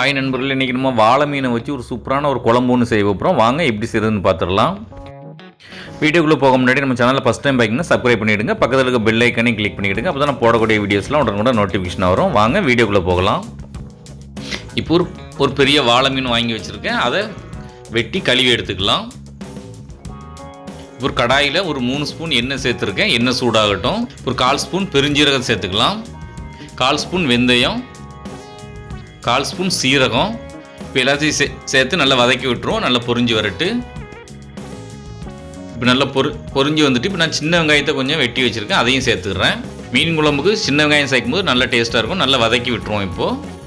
Hi நண்பர்கள் இன்றைக்கி நம்ம வாழை மீனை வச்சு ஒரு சூப்பரான ஒரு குழம்பு ஒன்று செய்ய போகிறோம் வாங்க எப்படி செய்யுதுன்னு பார்த்துடலாம் வீடியோக்குள்ளே போக முன்னாடி நம்ம சேனலில் ஃபஸ்ட் டைம் பார்க்கிங்கன்னா சப்ஸ்கிரைப் பண்ணிவிடுங்க பக்கத்தில் இருக்க பெல் ஐக்கனையும் கிளிக் பண்ணிவிடுங்க அப்போ தான் நான் போடக்கூடிய வீடியோஸ்லாம் உடனே நோட்டிஃபிகேஷன் வரும். வாங்க வீடியோக்குள்ளே போகலாம். இப்போ ஒரு ஒரு பெரிய வாழை மீன் வாங்கி வச்சுருக்கேன். அதை வெட்டி கழுவி எடுத்துக்கலாம். ஒரு கடாயில் ஒரு மூணு ஸ்பூன் எண்ணெய் சேர்த்துருக்கேன். எண்ணெய் சூடாகட்டும். ஒரு கால் ஸ்பூன் பெருஞ்சீரகம் சேர்த்துக்கலாம். கால் ஸ்பூன் வெந்தயம். கால் ஸ்பூன் சீரகம் இப்போ எல்லாத்தையும் சே சேர்த்து நல்லா வதக்கி விட்டுருவோம். நல்லா பொறிஞ்சு வரட்டு. இப்போ நல்லா பொரு பொறிஞ்சு வந்துட்டு இப்போ நான் சின்ன வெங்காயத்தை கொஞ்சம் வெட்டி வச்சுருக்கேன். அதையும் சேர்த்துக்கிறேன் மீன் குழம்புக்கு சின்ன வெங்காயம் சேர்க்கும் போது நல்லா டேஸ்ட்டாக இருக்கும். நல்லா வதக்கி விட்டுருவோம் இப்போது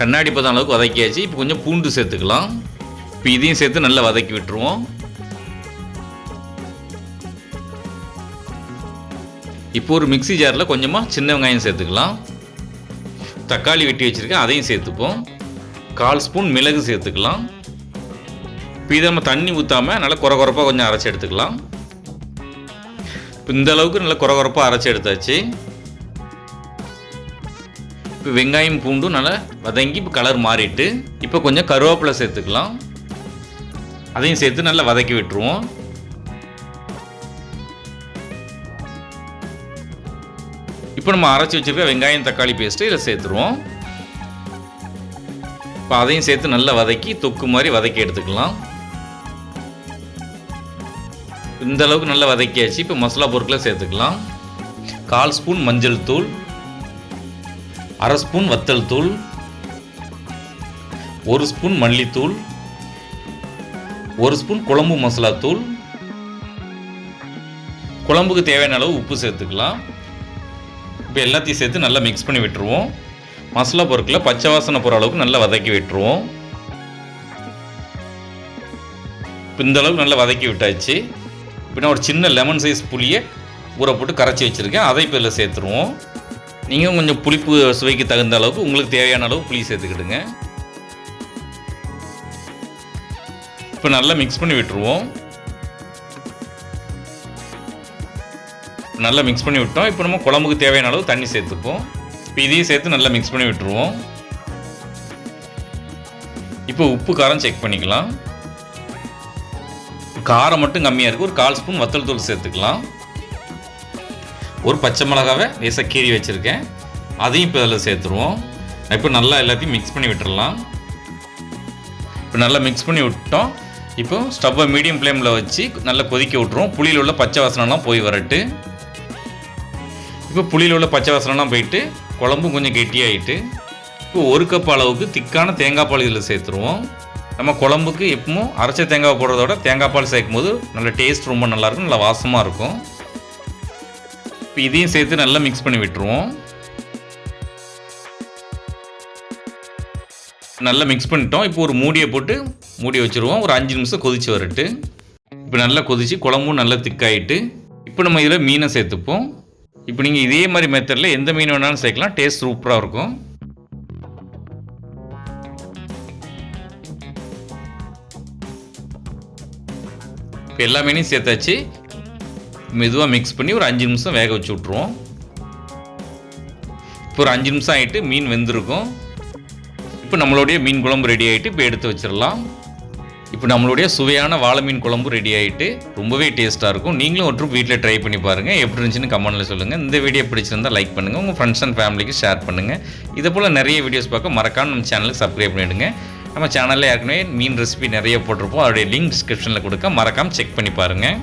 கண்ணாடி பதம் அளவுக்கு வதக்கியாச்சு. இப்போ கொஞ்சம் பூண்டு சேர்த்துக்கலாம். இப்போ இதையும் சேர்த்து நல்லா வதக்கி விட்டுருவோம். இப்போ ஒரு மிக்ஸி ஜாரில் கொஞ்சமாக சின்ன வெங்காயம் சேர்த்துக்கலாம். தக்காளி வெட்டி வச்சுருக்கேன் அதையும் சேர்த்துப்போம். கால் ஸ்பூன் மிளகு சேர்த்துக்கலாம். இப்போ இதை நம்ம தண்ணி ஊற்றாமல் நல்லா குறை குறைப்பாக கொஞ்சம் அரைச்சி எடுத்துக்கலாம். இப்போ இந்த அளவுக்கு நல்லா குறை குறைப்பாக அரைச்சி எடுத்தாச்சு. இப்போ வெங்காயம் பூண்டும் நல்லா வதங்கி இப்போ கலர் மாறிட்டு இப்போ கொஞ்சம் கருவேப்பிலை சேர்த்துக்கலாம். அதையும் சேர்த்து நல்லா வதக்கி விட்டுருவோம். இப்போ நம்ம அரைச்சி வச்சுருக்க வெங்காயம் தக்காளி பேஸ்ட்டு இதில் சேர்த்துருவோம். இப்போ அதையும் சேர்த்து நல்லா வதக்கி தொக்கு மாதிரி வதக்கி எடுத்துக்கலாம். இந்த அளவுக்கு நல்லா வதக்கியாச்சு. இப்போ மசாலா பொருட்களை சேர்த்துக்கலாம். கால் ஸ்பூன் மஞ்சள் தூள் அரை ஸ்பூன் வத்தல் தூள் ஒரு ஸ்பூன் மல்லித்தூள் ஒரு ஸ்பூன் குழம்பு மசாலா தூள். குழம்புக்கு தேவையான அளவு உப்பு சேர்த்துக்கலாம். இப்போ எல்லாத்தையும் சேர்த்து நல்லா மிக்ஸ் பண்ணி விட்டுருவோம். மசாலா பொருட்களை பச்சை வாசனை போகிற அளவுக்கு நல்லா வதக்கி விட்டுருவோம். இப்போ இந்த அளவுக்கு நல்லா வதக்கி விட்டாச்சு. இப்போ நான் ஒரு சின்ன லெமன் சைஸ் புளியை ஊற போட்டு கரைச்சி வச்சுருக்கேன். அதை இப்போ இதில் சேர்த்துருவோம். நீங்கள் கொஞ்சம் புளிப்பு சுவைக்கு தகுந்த அளவுக்கு உங்களுக்கு தேவையான அளவு புளி சேர்த்துக்கிடுங்க. இப்போ நல்லா மிக்ஸ் பண்ணி விட்டுருவோம். நல்லா மிக்ஸ் பண்ணி விட்டோம். இப்போ நம்ம குழம்புக்கு தேவையான அளவு தண்ணி சேர்த்துப்போம். இப்போ இதையும் சேர்த்து நல்லா மிக்ஸ் பண்ணி விட்டுருவோம். இப்போ உப்பு காரம் செக் பண்ணிக்கலாம். காரம் மட்டும் கம்மியாக இருக்குது ஒரு கால் ஸ்பூன் வத்தல் தூள் சேர்த்துக்கலாம். ஒரு பச்சை மிளகாவை லேசாக கீறி வச்சுருக்கேன். அதையும் இப்போ அதில் சேர்த்துருவோம். இப்போ நல்லா எல்லாத்தையும் மிக்ஸ் பண்ணி விட்டுடலாம் இப்போ நல்லா மிக்ஸ் பண்ணி விட்டோம். இப்போ ஸ்டவ்வை மீடியம் ஃப்ளேமில் வச்சு நல்லா கொதிக்க விட்டுருவோம். புளியில் உள்ள பச்சை வாசனைலாம் போய் வரட்டு. இப்போ புளியில் உள்ள பச்சை வாசனைலாம் போயிட்டு குழம்பும் கொஞ்சம் கெட்டியாகிட்டு இப்போ ஒரு கப் அளவுக்கு திக்கான தேங்காய் பால் இதில் சேர்த்துருவோம். நம்ம குழம்புக்கு எப்பவும் அரைச்ச தேங்காய் போடுறதோட தேங்காய் பால் சேர்க்கும் போது நல்ல டேஸ்ட் ரொம்ப நல்லாயிருக்கும் நல்லா வாசமாக இருக்கும். இப்போ இதையும் சேர்த்து நல்லா மிக்ஸ் பண்ணி விட்டுருவோம். நல்லா மிக்ஸ் பண்ணிட்டோம். இப்போ ஒரு மூடியை போட்டு மூடி வச்சுருவோம். ஒரு அஞ்சு நிமிஷம் கொதித்து வரட்டு. இப்போ நல்லா கொதித்து குழம்பும் நல்லா திக்காயிட்டு இப்போ நம்ம இதில் மீனை சேர்த்துப்போம். இப்போ நீங்கள் இதே மாதிரி மெத்தடில் எந்த மீன் வேணாலும் சேர்க்கலாம். டேஸ்ட் சூப்பராக இருக்கும். இப்போ எல்லா மீனையும் சேர்த்தாச்சு. மெதுவாக மிக்ஸ் பண்ணி ஒரு அஞ்சு நிமிஷம் வேக வச்சு விட்ருவோம் இப்போ ஒரு அஞ்சு நிமிஷம் ஆகிட்டு மீன் வெந்திருக்கும். இப்போ நம்மளுடைய மீன் குழம்பு ரெடி ஆகிட்டு இப்போ எடுத்து வச்சிடலாம். இப்போ நம்மளுடைய சுவையான வாழை மீன் குழம்பு ரெடி ஆகிட்டு ரொம்பவே டேஸ்ட்டாக இருக்கும். நீங்களும் ஒரு ட்ரிப் வீட்டில் ட்ரை பண்ணி பாருங்கள் எப்படி இருந்துச்சுன்னு கமெண்ட்டில் சொல்லுங்கள் இந்த வீடியோ பிடிச்சிருந்தால் லைக் பண்ணுங்கள் உங்கள் ஃப்ரெண்ட்ஸ் அண்ட் ஃபேமிலிக்கு ஷேர் பண்ணுங்கள் இதே போல் நிறைய வீடியோஸ் பார்க்க மறக்காம நம்ம சேனலுக்கு சப்ஸ்கிரைப் பண்ணிவிடுங்க நம்ம சேனலில் ஏற்கனவே மீன் ரெசிபி நிறைய போட்டிருப்போம். அதோடைய லிங்க் டிஸ்கிரிப்ஷனில் கொடுக்க மறக்காமல் செக் பண்ணி பாருங்கள்